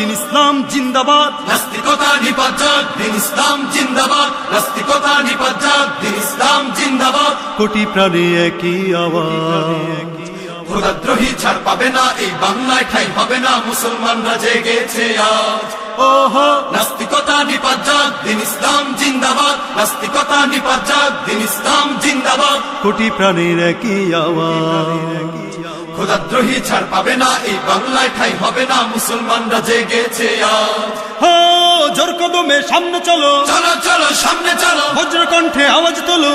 দিন ইসলাম জিন্দাবাদ। নাস্তিকতা নিপাত দিন ইসলাম জিন্দাবাদ। নাস্তিকতা নিপাত দিন ইসলাম জিন্দাবাদ। কোটি প্রাণে একই আওয়াজ। খোদাদ্রোহী ছাড় পাবে না এই বাংলায় ঠাই হবে না মুসলমানরা জেগেছে আজ। ওহো। নাস্তিকতা নিপাত দিন ইসলাম জিন্দাবাদ নাস্তিকতা নিপাত দিন ইসলাম জিন্দাবাদ। কোটি প্রাণের একই আওয়াজ। খোদাদ্রোহী ছাড় পাবে না এই বাংলায় ঠাই হবে না মুসলমানরা জেগেছে আজ। হো জোর কদমে সামনে চলো। চলো চলো সামনে চলো। বজ্রকণ্ঠে আওয়াজ তোলো।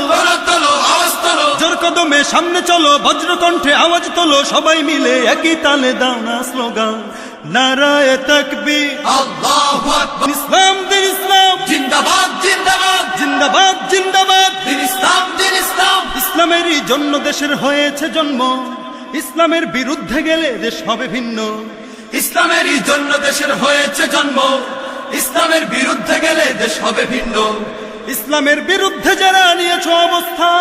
তোলো আওয়াজ তোলো। জোর কদমে সামনে চলো বজ্রকণ্ঠে আওয়াজ তোলো। সবাই মিলে একই তালে দাও না স্লোগান। নারায় তকবি আল্লাহু আকবার। জিন্দাবাদ। ইসলাম ইসলাম। ইসলামেরই জন্য দেশের হয়েছে জন্ম। ইসলামের বিরুদ্ধে গেলে দেশ হবে ভিন্ন। ইসলামেরই জন্য দেশের হয়েছে জন্ম। ইসলামের বিরুদ্ধে গেলে দেশ হবে ভিন্ন। ইসলামের বিরুদ্ধে যারা নিয়েছ অবস্থা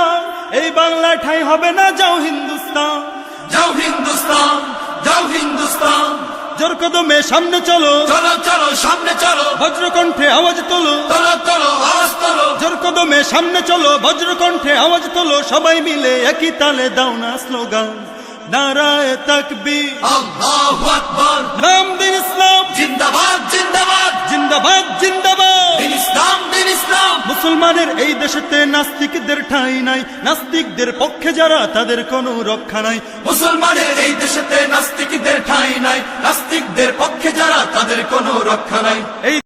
এই বাংলায় ঠাই হবে না যাও হিন্দুস্তান। যাও হিন্দুস্তান যাও হিন্দুস্তান। জোর কদমে সামনে চলো। চলো চলো সামনে চলো। বজ্রকণ্ঠে সামনে চলো বজ্রকণ্ঠে আওয়াজ তোলো সবাই মিলে একই তালে দাও না স্লোগান। নারায় তকবি নাম দিন ইসলাম। জিন্দাবাদ জিন্দাবাদ। জিন্দাবাদ জিন্দাবাদ। ইসলাম দিন ইসলাম। মুসলমানের এই দেশেতে নাস্তিকদের ঠাঁই নাই। নাস্তিকদের পক্ষে যারা তাদের কোনো রক্ষা নাই। মুসলমানের এই দেশেতে নাস্তিকদের ঠাঁই নাই। নাস্তিকদের পক্ষে যারা তাদের কোনো রক্ষা নাই। এই